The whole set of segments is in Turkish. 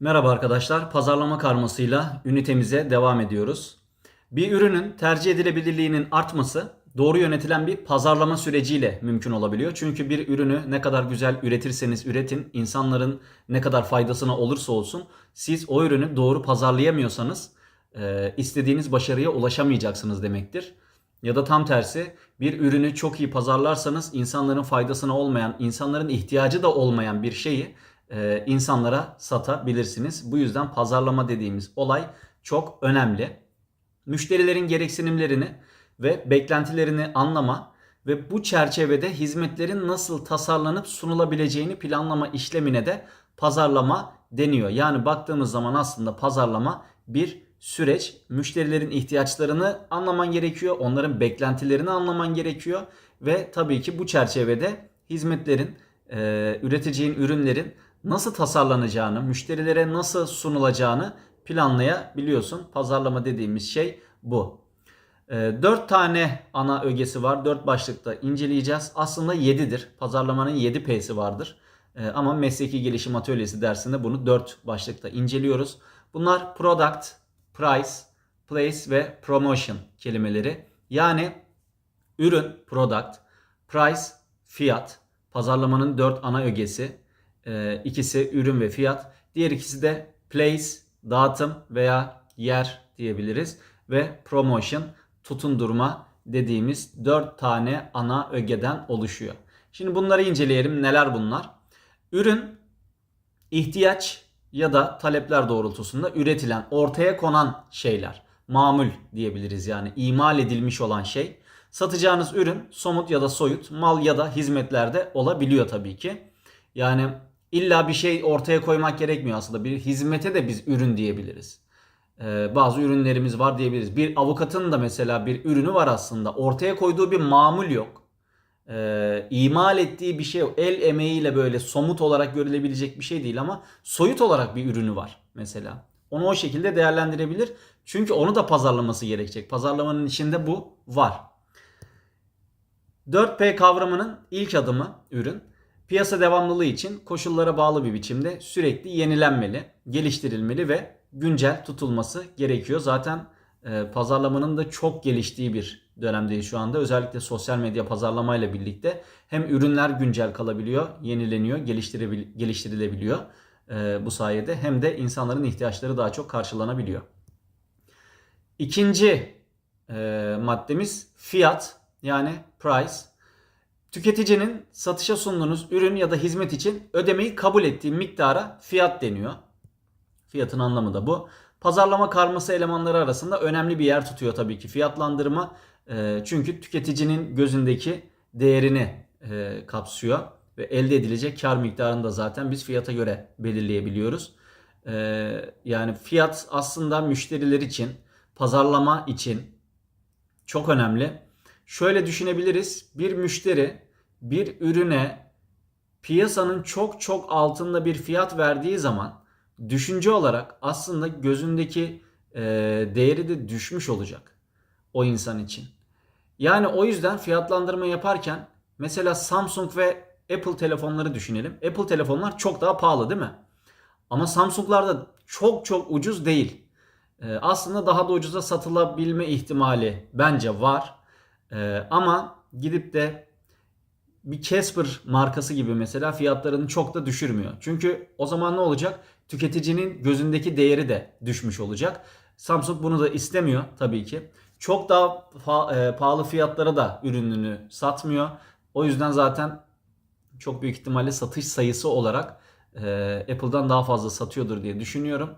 Merhaba arkadaşlar. Pazarlama karmasıyla ünitemize devam ediyoruz. Bir ürünün tercih edilebilirliğinin artması doğru yönetilen bir pazarlama süreciyle mümkün olabiliyor. Çünkü bir ürünü ne kadar güzel üretirseniz üretin, insanların ne kadar faydasına olursa olsun siz o ürünü doğru pazarlayamıyorsanız e, istediğiniz başarıya ulaşamayacaksınız demektir. Ya da tam tersi bir ürünü çok iyi pazarlarsanız insanların faydasına olmayan, insanların ihtiyacı da olmayan bir şeyi e, insanlara satabilirsiniz. Bu yüzden pazarlama dediğimiz olay çok önemli. Müşterilerin gereksinimlerini ve beklentilerini anlama ve bu çerçevede hizmetlerin nasıl tasarlanıp sunulabileceğini planlama işlemine de pazarlama deniyor. Yani baktığımız zaman aslında pazarlama bir süreç. Müşterilerin ihtiyaçlarını anlaman gerekiyor, onların beklentilerini anlaman gerekiyor ve tabii ki bu çerçevede hizmetlerin, e, üreteceğin ürünlerin nasıl tasarlanacağını, müşterilere nasıl sunulacağını planlayabiliyorsun. Pazarlama dediğimiz şey bu. 4 tane ana ögesi var. 4 başlıkta inceleyeceğiz. Aslında 7'dir. Pazarlamanın 7 P'si vardır. E, Ama mesleki gelişim atölyesi dersinde bunu 4 başlıkta inceliyoruz. Bunlar product, price, place ve promotion kelimeleri. Yani ürün, product, price, fiyat. Pazarlamanın 4 ana ögesi. E, ikisi ürün ve fiyat. Diğer ikisi de place, dağıtım veya yer diyebiliriz. Ve promotion, tutundurma dediğimiz 4 tane ana ögeden oluşuyor. Şimdi bunları inceleyelim. Neler bunlar? Ürün, ihtiyaç ya da talepler doğrultusunda üretilen, ortaya konan şeyler. Mamul diyebiliriz yani imal edilmiş olan şey. Satacağınız ürün somut ya da soyut, mal ya da hizmetlerde olabiliyor tabii ki. Yani illa bir şey ortaya koymak gerekmiyor aslında. Bir hizmete de biz ürün diyebiliriz. Ee, bazı ürünlerimiz var diyebiliriz. Bir avukatın da mesela bir ürünü var aslında. Ortaya koyduğu bir mamul yok. Ee, imal ettiği bir şey. El emeğiyle böyle somut olarak görülebilecek bir şey değil ama soyut olarak bir ürünü var mesela. Onu o şekilde değerlendirebilir. Çünkü onu da pazarlaması gerekecek. Pazarlamanın içinde bu var. 4P kavramının ilk adımı ürün. Piyasa devamlılığı için koşullara bağlı bir biçimde sürekli yenilenmeli, geliştirilmeli ve güncel tutulması gerekiyor. Zaten e, pazarlamanın da çok geliştiği bir dönemdeyiz şu anda. Özellikle sosyal medya pazarlamayla birlikte hem ürünler güncel kalabiliyor, yenileniyor, geliştirilebiliyor e, bu sayede hem de insanların ihtiyaçları daha çok karşılanabiliyor. İkinci e, maddemiz fiyat yani price. Tüketicinin satışa sunduğunuz ürün ya da hizmet için ödemeyi kabul ettiği miktara fiyat deniyor. Fiyatın anlamı da bu. Pazarlama karması elemanları arasında önemli bir yer tutuyor tabii ki fiyatlandırma. E, çünkü tüketicinin gözündeki değerini e, kapsıyor ve elde edilecek kar miktarını da zaten biz fiyata göre belirleyebiliyoruz. E, yani fiyat aslında müşteriler için, pazarlama için çok önemli. Şöyle düşünebiliriz. Bir müşteri bir ürüne piyasanın çok çok altında bir fiyat verdiği zaman düşünce olarak aslında gözündeki e, değeri de düşmüş olacak o insan için. Yani o yüzden fiyatlandırma yaparken mesela Samsung ve Apple telefonları düşünelim. Apple telefonlar çok daha pahalı değil mi? Ama Samsung'lar da çok çok ucuz değil. E, aslında daha da ucuza satılabilme ihtimali bence var. E, ama gidip de bir Casper markası gibi mesela fiyatlarını çok da düşürmüyor. Çünkü o zaman ne olacak? Tüketicinin gözündeki değeri de düşmüş olacak. Samsung bunu da istemiyor tabii ki. Çok daha e, pahalı fiyatlara da ürününü satmıyor. O yüzden zaten çok büyük ihtimalle satış sayısı olarak e, Apple'dan daha fazla satıyordur diye düşünüyorum.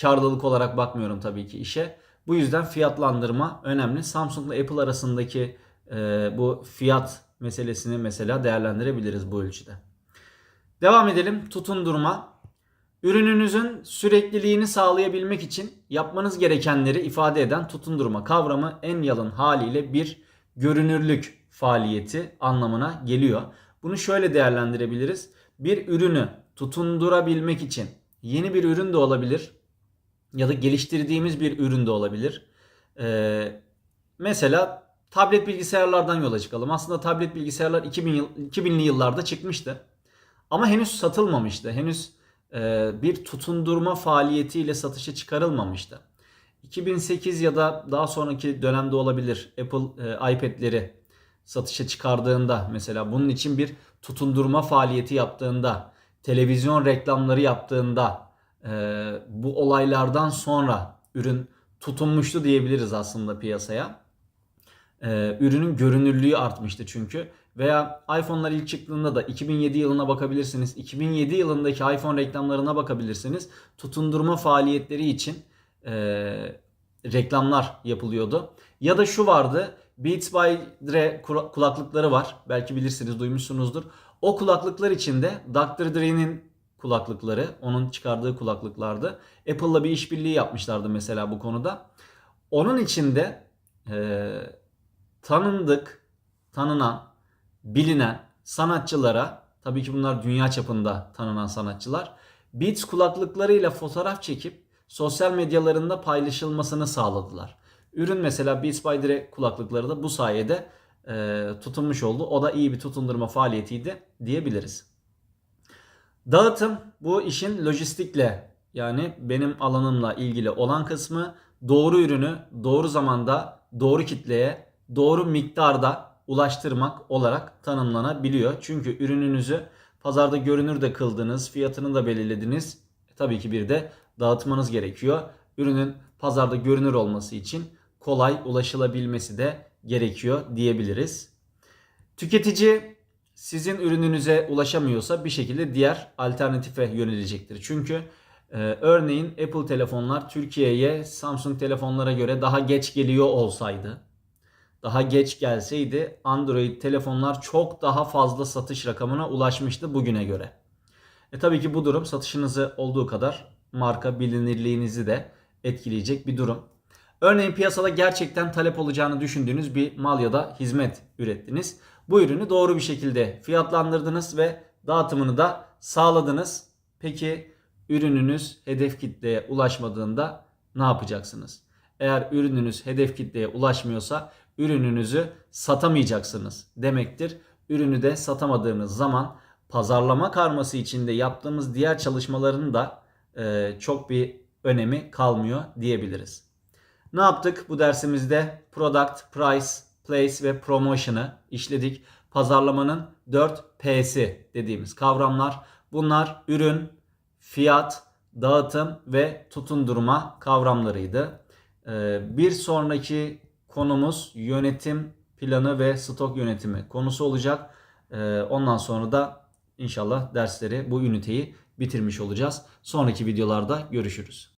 Karlılık olarak bakmıyorum tabii ki işe. Bu yüzden fiyatlandırma önemli. Samsung ile Apple arasındaki e, bu fiyat meselesini mesela değerlendirebiliriz bu ölçüde. Devam edelim. Tutundurma. Ürününüzün sürekliliğini sağlayabilmek için yapmanız gerekenleri ifade eden tutundurma kavramı en yalın haliyle bir görünürlük faaliyeti anlamına geliyor. Bunu şöyle değerlendirebiliriz. Bir ürünü tutundurabilmek için yeni bir ürün de olabilir ya da geliştirdiğimiz bir ürün de olabilir. Ee, mesela tablet bilgisayarlardan yola çıkalım. Aslında tablet bilgisayarlar 2000 yıl, 2000'li yıllarda çıkmıştı. Ama henüz satılmamıştı. Henüz e, bir tutundurma faaliyetiyle satışa çıkarılmamıştı. 2008 ya da daha sonraki dönemde olabilir Apple e, iPad'leri satışa çıkardığında mesela bunun için bir tutundurma faaliyeti yaptığında, televizyon reklamları yaptığında e, bu olaylardan sonra ürün tutunmuştu diyebiliriz aslında piyasaya. E, ürünün görünürlüğü artmıştı çünkü. Veya iPhone'lar ilk çıktığında da 2007 yılına bakabilirsiniz. 2007 yılındaki iPhone reklamlarına bakabilirsiniz. Tutundurma faaliyetleri için e, reklamlar yapılıyordu. Ya da şu vardı. Beats by Dre kula- kulaklıkları var. Belki bilirsiniz, duymuşsunuzdur. O kulaklıklar içinde Dr. Dre'nin kulaklıkları, onun çıkardığı kulaklıklardı. Apple'la bir işbirliği yapmışlardı mesela bu konuda. Onun içinde e, tanındık, tanınan, bilinen sanatçılara, tabii ki bunlar dünya çapında tanınan sanatçılar, Beats kulaklıklarıyla fotoğraf çekip sosyal medyalarında paylaşılmasını sağladılar. Ürün mesela Beats by Dre kulaklıkları da bu sayede e, tutunmuş oldu. O da iyi bir tutundurma faaliyetiydi diyebiliriz. Dağıtım bu işin lojistikle yani benim alanımla ilgili olan kısmı doğru ürünü doğru zamanda doğru kitleye doğru miktarda ulaştırmak olarak tanımlanabiliyor. Çünkü ürününüzü pazarda görünür de kıldınız, fiyatını da belirlediniz. E, tabii ki bir de dağıtmanız gerekiyor. Ürünün pazarda görünür olması için kolay ulaşılabilmesi de gerekiyor diyebiliriz. Tüketici sizin ürününüze ulaşamıyorsa bir şekilde diğer alternatife yönelecektir. Çünkü e, örneğin Apple telefonlar Türkiye'ye Samsung telefonlara göre daha geç geliyor olsaydı, daha geç gelseydi Android telefonlar çok daha fazla satış rakamına ulaşmıştı bugüne göre. E tabii ki bu durum satışınızı olduğu kadar marka bilinirliğinizi de etkileyecek bir durum. Örneğin piyasada gerçekten talep olacağını düşündüğünüz bir mal ya da hizmet ürettiniz. Bu ürünü doğru bir şekilde fiyatlandırdınız ve dağıtımını da sağladınız. Peki ürününüz hedef kitleye ulaşmadığında ne yapacaksınız? Eğer ürününüz hedef kitleye ulaşmıyorsa ürününüzü satamayacaksınız demektir. Ürünü de satamadığınız zaman pazarlama karması içinde yaptığımız diğer çalışmaların da e, çok bir önemi kalmıyor diyebiliriz. Ne yaptık bu dersimizde? Product, Price, Place ve Promotion'ı işledik. Pazarlamanın 4 P'si dediğimiz kavramlar. Bunlar ürün, fiyat, dağıtım ve tutundurma kavramlarıydı. Ee, Bir sonraki konumuz yönetim planı ve stok yönetimi konusu olacak. Ee, Ondan sonra da inşallah dersleri bu üniteyi bitirmiş olacağız. Sonraki videolarda görüşürüz.